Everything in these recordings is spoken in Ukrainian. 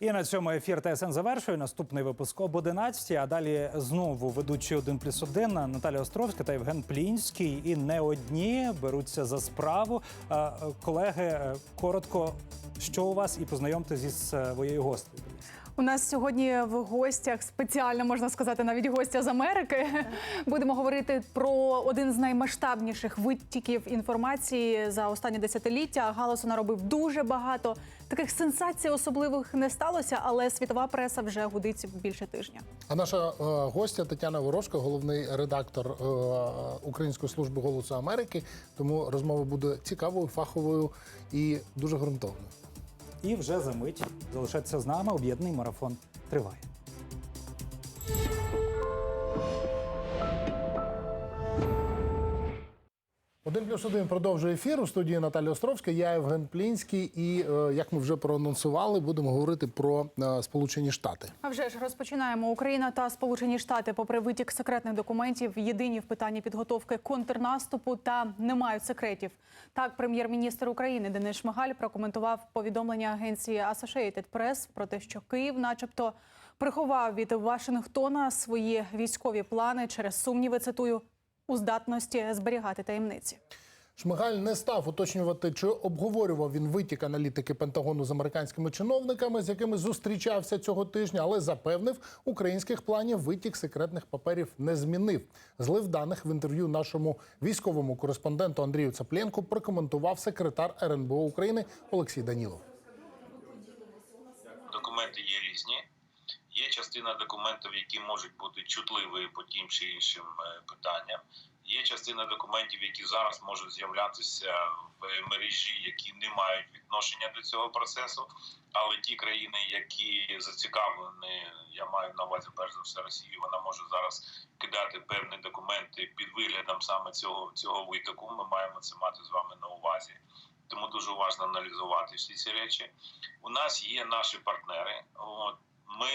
І на цьому ефір ТСН завершує. Наступний випуск об 11, а далі знову ведучі 1 плюс 1 Наталя Островська та Євген Плінський. І не одні беруться за справу. Е, е, Колеги, е, коротко, що у вас, і познайомтесь зі своєю гостею. У нас сьогодні в гостях спеціально можна сказати навіть гостя з Америки. Будемо говорити про один з наймасштабніших витіків інформації за останні десятиліття. Галасу наробив дуже багато. Таких сенсацій особливих не сталося, але світова преса вже гудить більше тижня. А наша е, гостя Тетяна Ворожка, головний редактор е, Української служби голосу Америки. Тому розмова буде цікавою, фаховою і дуже ґрунтовною. І вже за мить залишайтеся з нами. Об'єднаний марафон триває. Один плюс один продовжує ефір у студії Наталія Островська. Я Євген Плінський. І е, як ми вже проанонсували, будемо говорити про е, Сполучені Штати. А вже ж розпочинаємо. Україна та Сполучені Штати, попри витік секретних документів, єдині в питанні підготовки контрнаступу та не мають секретів. Так, прем'єр-міністр України Денис Шмигаль прокоментував повідомлення агенції Associated Press про те, що Київ, начебто, приховав від Вашингтона свої військові плани через сумніви. Цитую у здатності зберігати таємниці. Шмигаль не став уточнювати, чи обговорював він витік аналітики Пентагону з американськими чиновниками, з якими зустрічався цього тижня, але запевнив, українських планів витік секретних паперів не змінив. Злив даних в інтерв'ю нашому військовому кореспонденту Андрію Цаплєнку прокоментував секретар РНБО України Олексій Данілов. документи є різні. Є частина документів, які можуть бути чутливі по тим чи іншим е, питанням. Є частина документів, які зараз можуть з'являтися в мережі, які не мають відношення до цього процесу. Але ті країни, які зацікавлені, я маю на увазі перш за все Росію, вона може зараз кидати певні документи під виглядом саме цього цього витоку. Ми маємо це мати з вами на увазі. Тому дуже уважно аналізувати всі ці речі. У нас є наші партнери. От ми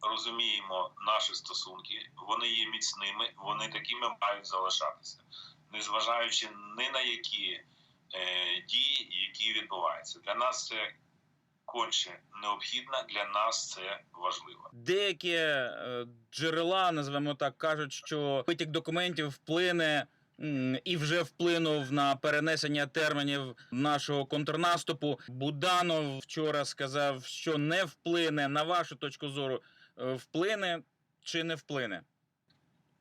розуміємо наші стосунки, вони є міцними, вони такими мають залишатися, незважаючи ні на які е, дії, які відбуваються. Для нас це конче необхідно, для нас це важливо. Деякі е, джерела, називаємо так, кажуть, що витік документів вплине і вже вплинув на перенесення термінів нашого контрнаступу. Буданов вчора сказав, що не вплине. На вашу точку зору, е, вплине чи не вплине?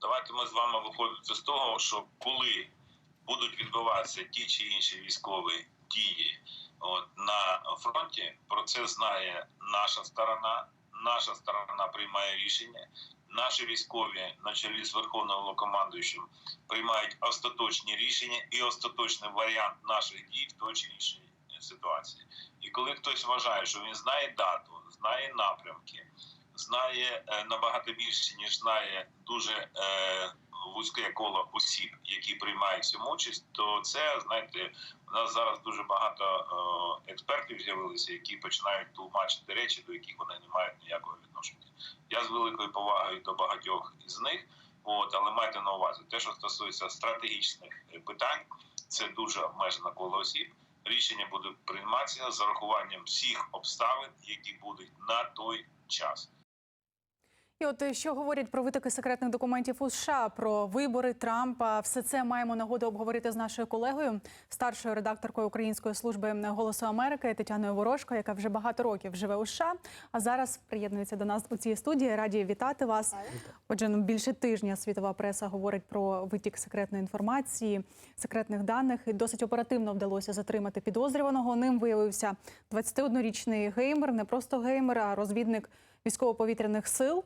Давайте ми з вами виходити з того, що коли будуть відбуватися ті чи інші військові дії от, на фронті, про це знає наша сторона. Наша сторона приймає рішення. Наші військові, на чолі з верховним Головнокомандуючим, приймають остаточні рішення і остаточний варіант наших дій в той чи іншій ситуації. І коли хтось вважає, що він знає дату, знає напрямки, знає е, набагато більше, ніж знає дуже е, вузьке коло осіб, які приймають цьому участь, то це знаєте, у нас зараз дуже багато е, експертів з'явилися, які починають тлумачити речі, до яких вони не мають ніякого відношення. Я з великою повагою до багатьох із них. От, але майте на увазі, те, що стосується стратегічних питань, це дуже обмежено коло осіб. Рішення буде прийматися з урахуванням всіх обставин, які будуть на той час. І от е, що говорять про витоки секретних документів у США про вибори Трампа, все це маємо нагоду обговорити з нашою колегою, старшою редакторкою Української служби голосу Америки Тетяною Ворожко, яка вже багато років живе у США, а зараз приєднується до нас у цій студії. Раді вітати вас. Отже, ну більше тижня світова преса говорить про витік секретної інформації, секретних даних. І досить оперативно вдалося затримати підозрюваного. Ним виявився 21-річний геймер, не просто геймер, а розвідник військово-повітряних сил.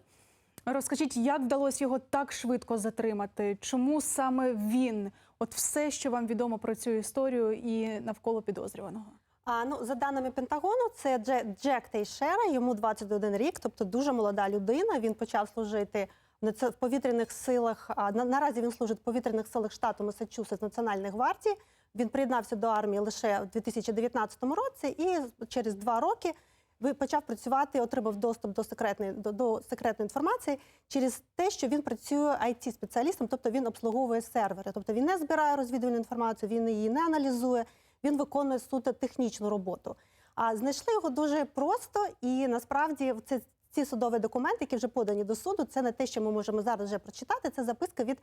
Розкажіть, як вдалося його так швидко затримати? Чому саме він? От все, що вам відомо про цю історію і навколо підозрюваного. А ну за даними Пентагону, це Дже- Джек Тейшера, йому 21 рік, тобто дуже молода людина. Він почав служити в повітряних силах. А на, наразі він служить в повітряних силах штату Масачусетс Національної гвардії. Він приєднався до армії лише у 2019 році, і через два роки ви- почав працювати, отримав доступ до секретної до, до секретної інформації через те, що він працює it спеціалістом тобто він обслуговує сервери. Тобто він не збирає розвідувальну інформацію, він її не аналізує, він виконує суто технічну роботу. А знайшли його дуже просто, і насправді це ці судові документи, які вже подані до суду, це не те, що ми можемо зараз вже прочитати. Це записка від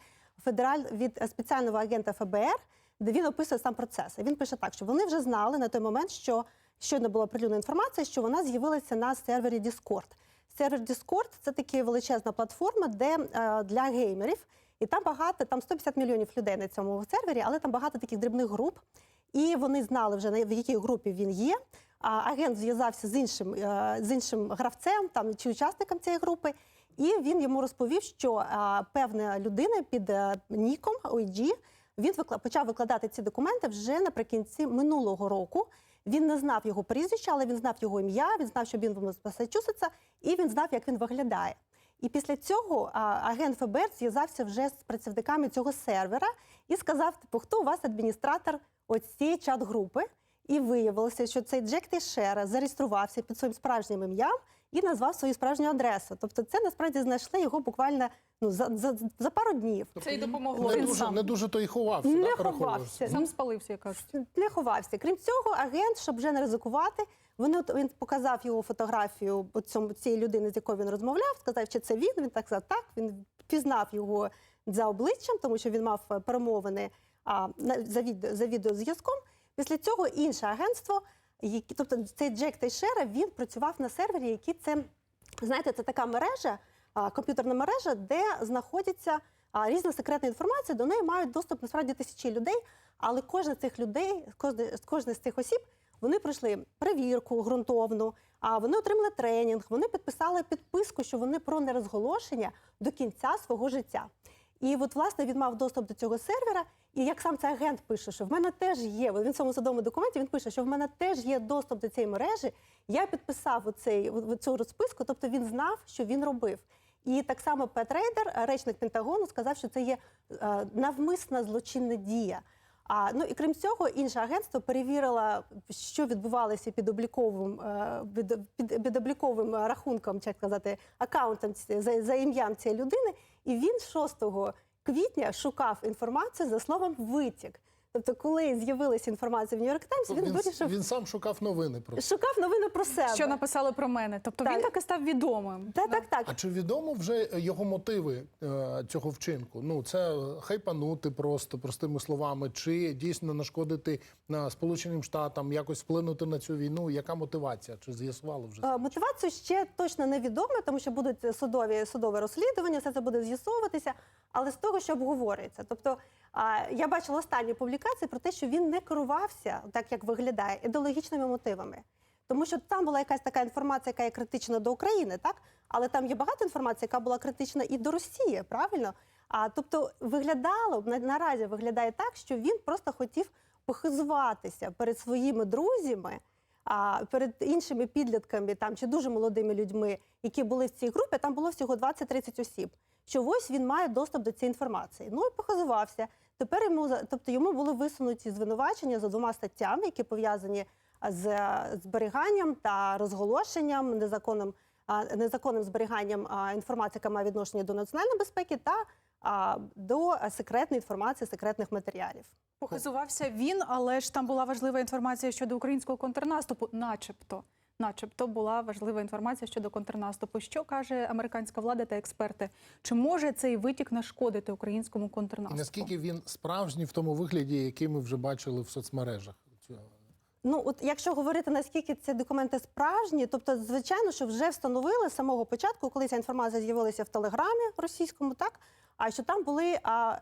федераль від спеціального агента ФБР, де він описує сам процес. Він пише так, що вони вже знали на той момент, що щойно була оприлюднена інформація, що вона з'явилася на сервері Discord. Сервер Discord – це така величезна платформа, де е, для геймерів, і там багато, там 150 мільйонів людей на цьому сервері, але там багато таких дрібних груп. І вони знали вже в якій групі він є. А агент зв'язався з іншим е, з іншим гравцем там чи учасником цієї групи, і він йому розповів, що е, певна людина під ніком OG, він викла- почав викладати ці документи вже наприкінці минулого року. Він не знав його прізвища, але він знав його ім'я, він знав, що він з Масачусетса, і він знав, як він виглядає. І після цього агент ФБР зв'язався вже з працівниками цього сервера і сказав: типу, хто у вас адміністратор цієї чат-групи? І виявилося, що цей Джек Тейшера зареєструвався під своїм справжнім ім'ям і назвав свою справжню адресу. Тобто, це насправді знайшли його буквально ну за, за, за пару днів. Це й допомогло. Не дуже, не дуже то й ховався, Не да, ховався. сам спалився, як кажуть. не ховався. Крім цього, агент, щоб вже не ризикувати, вони він показав його фотографію от цьому цієї людини, з якою він розмовляв, сказав, чи це він. Він так сказав, так. Він пізнав його за обличчям, тому що він мав е, перемовини а, на- за, відео, за відеозв'язком. Після цього інше агентство, які, тобто цей Джек Тейшера, він працював на сервері, який це, знаєте, це така мережа, комп'ютерна мережа, де знаходиться різна секретна інформація. До неї мають доступ насправді тисячі людей, але кожен з цих людей, кожен з цих осіб, вони пройшли перевірку ґрунтовну, а вони отримали тренінг, вони підписали підписку, що вони про нерозголошення до кінця свого життя. І от, власне, він мав доступ до цього сервера. І як сам цей агент пише, що в мене теж є, він в цьому судовому документі він пише, що в мене теж є доступ до цієї мережі. Я підписав оцей, цю розписку, тобто він знав, що він робив. І так само Пет Рейдер, речник Пентагону, сказав, що це є е, навмисна злочинна дія. А ну і крім цього, інше агентство перевірило, що відбувалося під обліковим е, під, під, обліковим е, рахунком, як сказати, акаунтом за, за ім'ям цієї людини. І він 6 квітня шукав інформацію за словом витік. Тобто, коли з'явилася інформація в Нью-Йорк Таймс, він, Він, вирішив він сам шукав новини просто. шукав новини про себе. Що написали про мене? Тобто він Так. так і став відомим. Так, так, так. А чи відомо вже його мотиви е, цього вчинку? Ну це хайпанути просто простими словами, чи дійсно нашкодити на Сполученим Штатам, якось вплинути на цю війну? Яка мотивація? Чи з'ясували вже? Е, Мотивацію ще точно невідомо, тому що будуть судові судове розслідування, все це буде з'ясовуватися. Але з того, що обговорюється, тобто а, я бачила останні публікації про те, що він не керувався так, як виглядає, ідеологічними мотивами. Тому що там була якась така інформація, яка є критична до України, так але там є багато інформації, яка була критична і до Росії, правильно? А тобто виглядало на, наразі виглядає так, що він просто хотів похизуватися перед своїми друзями, а перед іншими підлітками там чи дуже молодими людьми, які були в цій групі, там було всього 20-30 осіб. Що ось він має доступ до цієї інформації. Ну і похизувався. Тепер йому тобто йому були висунуті звинувачення за двома статтями, які пов'язані з е, зберіганням та розголошенням незаконним, незаконним зберіганням інформації, яка має відношення до національної безпеки, та до секретної інформації, секретних матеріалів. Похизувався він, але ж там була важлива інформація щодо українського контрнаступу, начебто. Начебто була важлива інформація щодо контрнаступу. Що каже американська влада та експерти? Чи може цей витік нашкодити українському І контрнаступу? наскільки він справжній в тому вигляді, який ми вже бачили в соцмережах? Ну, от якщо говорити наскільки ці документи справжні, тобто, звичайно, що вже встановили з самого початку, коли ця інформація з'явилася в телеграмі російському, так а що там були а,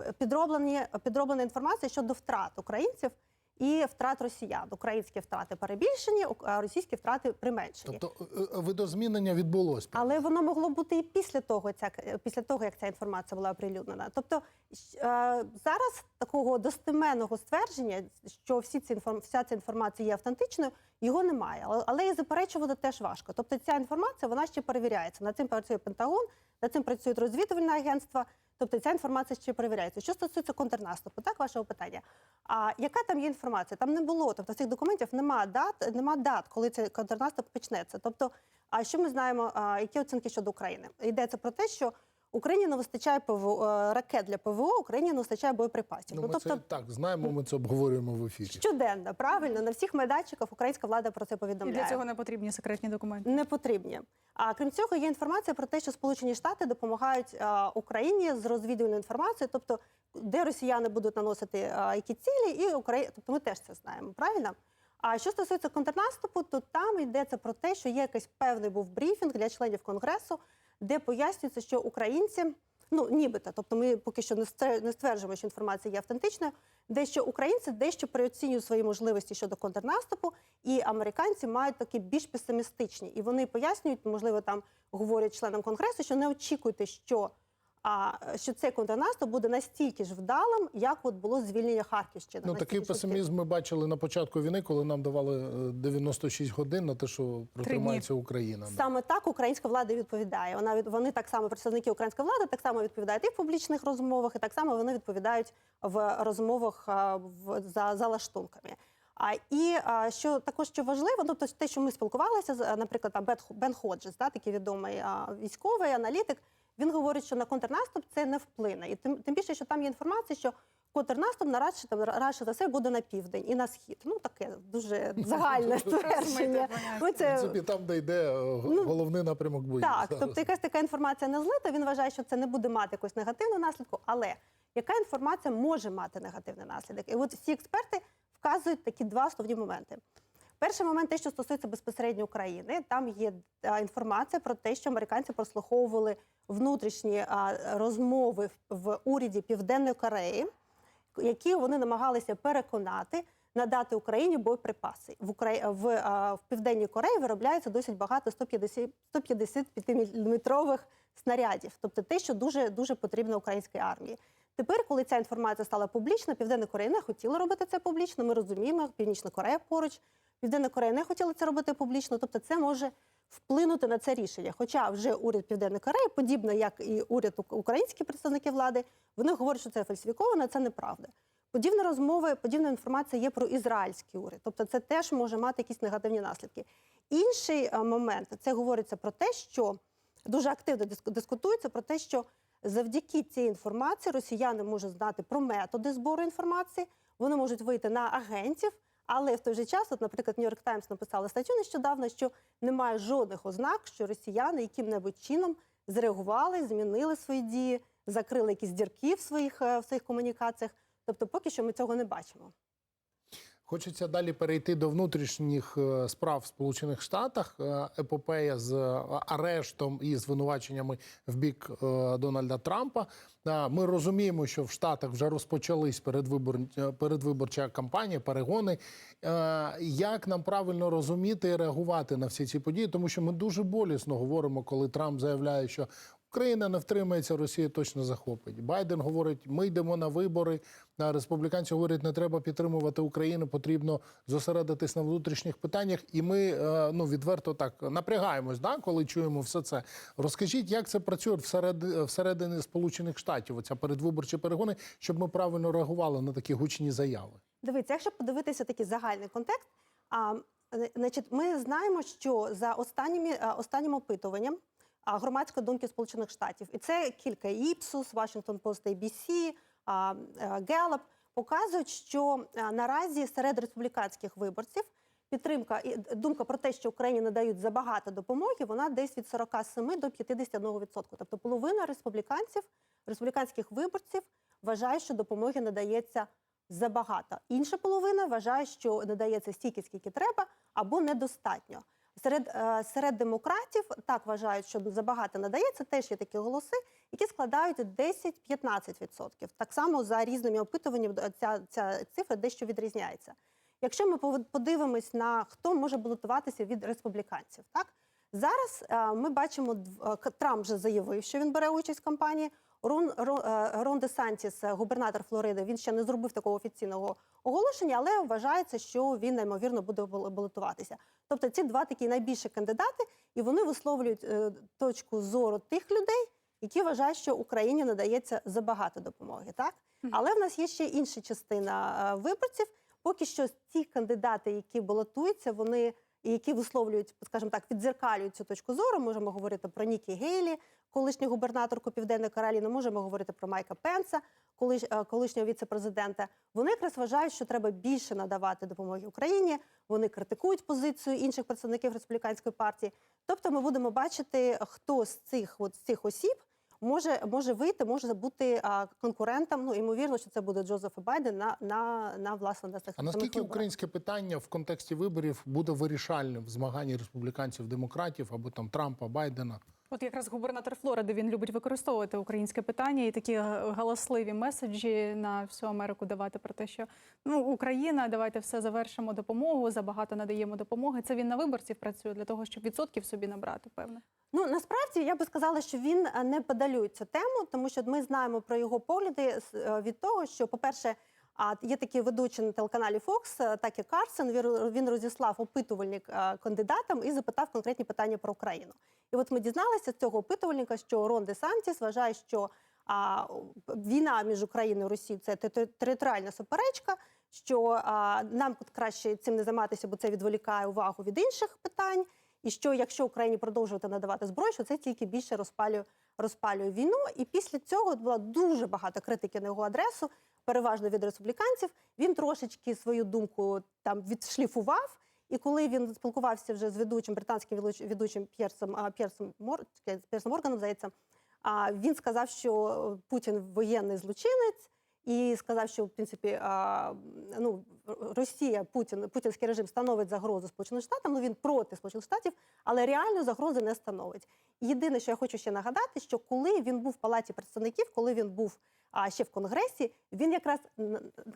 е, підроблені підроблена інформація щодо втрат українців і втрат росіян. Українські втрати перебільшені, а російські втрати применшені. Тобто е, е, видозмінення відбулось. Але воно могло бути і після того, ця, після того, як ця інформація була оприлюднена. Тобто е, зараз такого достеменного ствердження, що всі ці вся ця інформація є автентичною, його немає. Але, але і заперечувати теж важко. Тобто ця інформація вона ще перевіряється. Над цим працює Пентагон, над цим працюють розвідувальні агентства. Тобто ця інформація ще перевіряється. Що стосується контрнаступу, так вашого питання. А яка там є інформація? Там не було. Тобто цих документів немає дат, нема дат, коли цей контрнаступ почнеться. Тобто, а що ми знаємо? А, які оцінки щодо України? Йдеться про те, що Україні не вистачає ПВО, е, ракет для ПВО, Україні не вистачає боєприпасів. Ну, ми це так знаємо, ми це обговорюємо в ефірі. щоденно, правильно, на всіх майданчиках українська влада про це І для цього не потрібні секретні документи. не потрібні. А крім цього, є інформація про те, що Сполучені Штати допомагають а, Україні з розвідувальною інформацією, тобто де росіяни будуть наносити а, які цілі, і Україна, тобто ми теж це знаємо, правильно? А що стосується контрнаступу, то там йдеться про те, що є якийсь певний був брифінг для членів конгресу, де пояснюється, що українці. Ну, нібито, тобто ми поки що не стверджуємо, що інформація є автентичною, дещо українці дещо переоцінюють свої можливості щодо контрнаступу, і американці мають такі більш песимістичні. І вони пояснюють, можливо, там говорять членам конгресу, що не очікуйте, що, а, що цей контрнаступ буде настільки ж вдалим, як от було звільнення Харківщини. Ну такий песимізм ми бачили на початку війни, коли нам давали е, 96 годин на те, що протримається Україна. Саме так українська влада відповідає. Вона від вони так само представники української влади так само відповідають і в публічних розмовах, і так само вони відповідають в розмовах в за, за лаштунками. А і а, що також що важливо, тобто те, що ми спілкувалися з, наприклад, там Бен Ходжес, да, такий відомий а, військовий аналітик. Він говорить, що на контрнаступ це не вплине, і тим, тим більше, що там є інформація, що контрнаступ нарадше радше за все буде на південь і на схід. Ну таке дуже загальне ствердження. Ми В принципі, там, де йде е, Ну, головний напрямок бою. так, зараз. тобто якась така інформація не злита. Він вважає, що це не буде мати якусь негативну наслідку. Але яка інформація може мати негативний наслідок? І от всі експерти вказують такі два основні моменти. Перший момент, те, що стосується безпосередньо України, там є інформація про те, що американці прослуховували внутрішні розмови в, уряді Південної Кореї, які вони намагалися переконати надати Україні боєприпаси. В, Украї... в, в Південній Кореї виробляється досить багато 150 155-мм снарядів, тобто те, що дуже дуже потрібно українській армії. Тепер, коли ця інформація стала публічна, Південна Корея не хотіла робити це публічно. Ми розуміємо, Північна Корея поруч. Південна Корея не хотіла це робити публічно, тобто це може вплинути на це рішення. Хоча вже уряд Південної Кореї, подібно як і уряд українські представники влади, вони говорять, що це фальсифіковано, це неправда. Подібні розмови, подібна інформація є про ізраїльський уряд, тобто це теж може мати якісь негативні наслідки. Інший е, момент це говориться про те, що дуже активно диску- дискутується про те, що завдяки цій інформації росіяни можуть знати про методи збору інформації, вони можуть вийти на агентів. Але в той же час, от, наприклад, Нью-Йорк Таймс написала статтю нещодавно, що немає жодних ознак, що росіяни яким-небудь чином зреагували, змінили свої дії, закрили якісь дірки в своїх, е, в своїх комунікаціях. Тобто, поки що ми цього не бачимо. Хочеться далі перейти до внутрішніх е, справ в Сполучених Штатах. Е, Епопея з е, арештом і звинуваченнями в бік Дональда Трампа. Ми розуміємо, що в Штатах вже розпочались передвибор... передвиборча кампанія, перегони. Як нам правильно розуміти і реагувати на всі ці події? Тому що ми дуже болісно говоримо, коли Трамп заявляє, що Україна не втримається, Росія точно захопить. Байден говорить, ми йдемо на вибори. А республіканці говорять, не треба підтримувати Україну, потрібно зосередитись на внутрішніх питаннях. І ми е, ну відверто так напрягаємось, да, коли чуємо все це. Розкажіть, як це працює всередині, всередині Сполучених Штатів, оця передвиборчі перегони, щоб ми правильно реагували на такі гучні заяви. Дивіться, якщо подивитися такий загальний контекст, а, е, значить, ми знаємо, що за останніми останнім опитуванням громадської думки Сполучених Штатів, і це кілька Іпсус, Washington Post, ABC, е, Gallup, показують, що наразі серед республіканських виборців підтримка і думка про те, що Україні надають забагато допомоги, вона десь від 47 до 51%. Тобто половина республіканців, республіканських виборців вважає, що допомоги надається забагато. Інша половина вважає, що надається стільки, скільки треба, або недостатньо. Серед, е, серед демократів так вважають, що забагато надається. Теж є такі голоси, які складають 10-15%. Так само за різними опитуваннями ця, ця цифра дещо відрізняється. Якщо ми подивимось на хто може балотуватися від республіканців, так зараз е, ми бачимо е, Трамп вже заявив, що він бере участь в кампанії. Рон, Рон, е, Де Сантіс, е, губернатор Флориди, він ще не зробив такого офіційного оголошення, але вважається, що він неймовірно буде балотуватися. Тобто ці два такі найбільші кандидати, і вони висловлюють е, точку зору тих людей, які вважають, що Україні надається забагато допомоги. Так, але в нас є ще інша частина виборців. Поки що ті кандидати, які балотуються, вони і які висловлюють, скажімо так, віддзеркалюють цю точку зору. Можемо говорити про Нікі Гейлі, колишню губернаторку Південної Кароліни, можемо говорити про Майка Пенса, колиш, е, колишнього віце-президента. Вони якраз вважають, що треба більше надавати допомоги Україні. Вони критикують позицію інших представників республіканської партії. Тобто, ми будемо бачити, хто з цих от, з цих осіб може, може вийти, може бути а, конкурентом. Ну ймовірно, що це буде Джозеф Байден на, на, на власне на цих А наскільки виборах. українське питання в контексті виборів буде вирішальним в змаганні республіканців, демократів або там Трампа, Байдена? От якраз губернатор Флориди він любить використовувати українське питання і такі е, галасливі меседжі на всю Америку давати про те, що ну Україна, давайте все завершимо допомогу, забагато надаємо допомоги. Це він на виборців працює для того, щоб відсотків собі набрати, певно. Ну насправді я би сказала, що він е, не подалює цю тему, тому що ми знаємо про його погляди з- е, від того, що, по-перше, а є такий ведучий на телеканалі Fox, е, Такі Карсен. Він- Він розіслав опитувальник е, кандидатам і запитав конкретні питання про Україну. І от ми дізналися з цього опитувальника, що Рон Де Сантіс вважає, що а, війна між Україною і Росією це територіальна суперечка. Що а, нам краще цим не займатися, бо це відволікає увагу від інших питань. І що якщо Україні продовжувати надавати зброю, що це тільки більше розпалює, розпалює війну. І після цього було дуже багато критики на його адресу, переважно від республіканців. Він трошечки свою думку там відшліфував. І коли він спілкувався вже з ведучим британським ведуч- ведучим П'єрсом П'єрсом Мор П'єрсом Морганом, здається, він сказав, що Путін воєнний злочинець. І сказав, що в принципі ну, Росія, Путін, путінський режим становить загрозу Сполученим Штатам. Ну він проти Сполучених Штатів, але реально загрози не становить. Єдине, що я хочу ще нагадати, що коли він був в палаті представників, коли він був а, ще в Конгресі, він якраз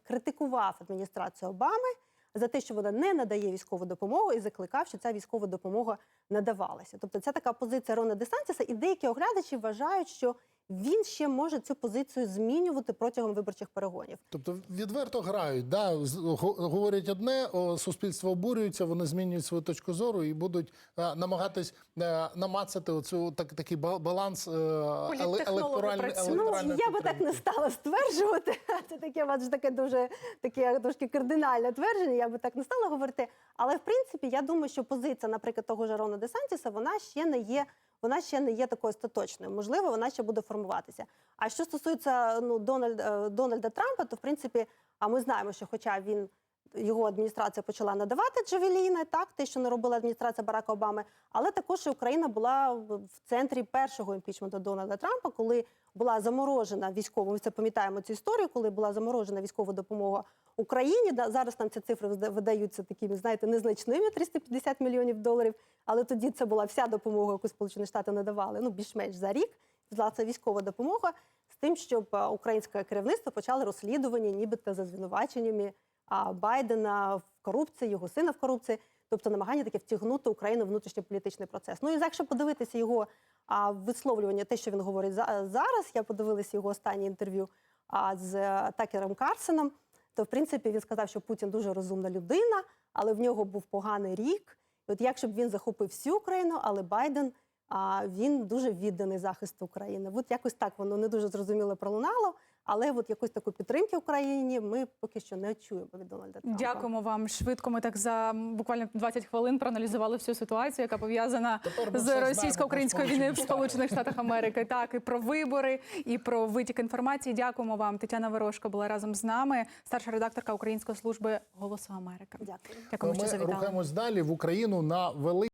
критикував адміністрацію Обами за те, що вона не надає військову допомогу, і закликав, що ця військова допомога надавалася. Тобто, це така позиція Рона Десантіса, і деякі оглядачі вважають, що він ще може цю позицію змінювати протягом виборчих перегонів. Тобто відверто грають, да, говорять одне, суспільство обурюється, вони змінюють свою точку зору і будуть е, намагатись е, намацати оцю так, такий баланс е, електоральний. Ну, я би так не стала стверджувати. Це таке бачиш, таке дуже таке трошки кардинальне твердження. Я би так не стала говорити. Але в принципі, я думаю, що позиція, наприклад, того ж Рона Десантіса, вона ще не є. Вона ще не є такою остаточною. Можливо, вона ще буде формуватися. А що стосується ну Дональд, е, Дональда Трампа, то в принципі, а ми знаємо, що хоча він його адміністрація почала надавати джавеліни, так те, що не робила адміністрація Барака Обами, але також і Україна була в центрі першого імпічменту Дональда Трампа, коли була заморожена військова. Ми це пам'ятаємо цю історію, коли була заморожена військова допомога Україні. Зараз нам ці цифри видаються такими, знаєте, незначними 350 мільйонів доларів. Але тоді це була вся допомога, яку Сполучені Штати надавали, ну більш-менш за рік. Це військова допомога з тим, щоб українське керівництво почало розслідування, нібито за звинуваченнями Байдена в корупції, його сина в корупції, тобто намагання таке втягнути Україну в внутрішньополітичний процес. Ну і якщо подивитися його висловлювання, те, що він говорить за, зараз, я подивилася його останнє інтерв'ю з е, Такером Карсеном, то в принципі він сказав, що Путін дуже розумна людина, але в нього був поганий рік. І От якщо б він захопив всю Україну, але Байден він дуже відданий захисту України. От якось так воно не дуже зрозуміло пролунало, але от якоїсь такої підтримки Україні ми поки що не чуємо від Дональда Трампа. Дякуємо вам швидко. Ми так за буквально 20 хвилин проаналізували всю ситуацію, яка пов'язана з російсько-українською війною в Сполучених Штатах Америки. Так і про вибори, і про витік інформації. Дякуємо вам. Тетяна Ворожко була разом з нами, старша редакторка Української служби Голосу Америки. Дякую. Дякуємо, що Ми завітали. рухаємось далі в Україну на великий.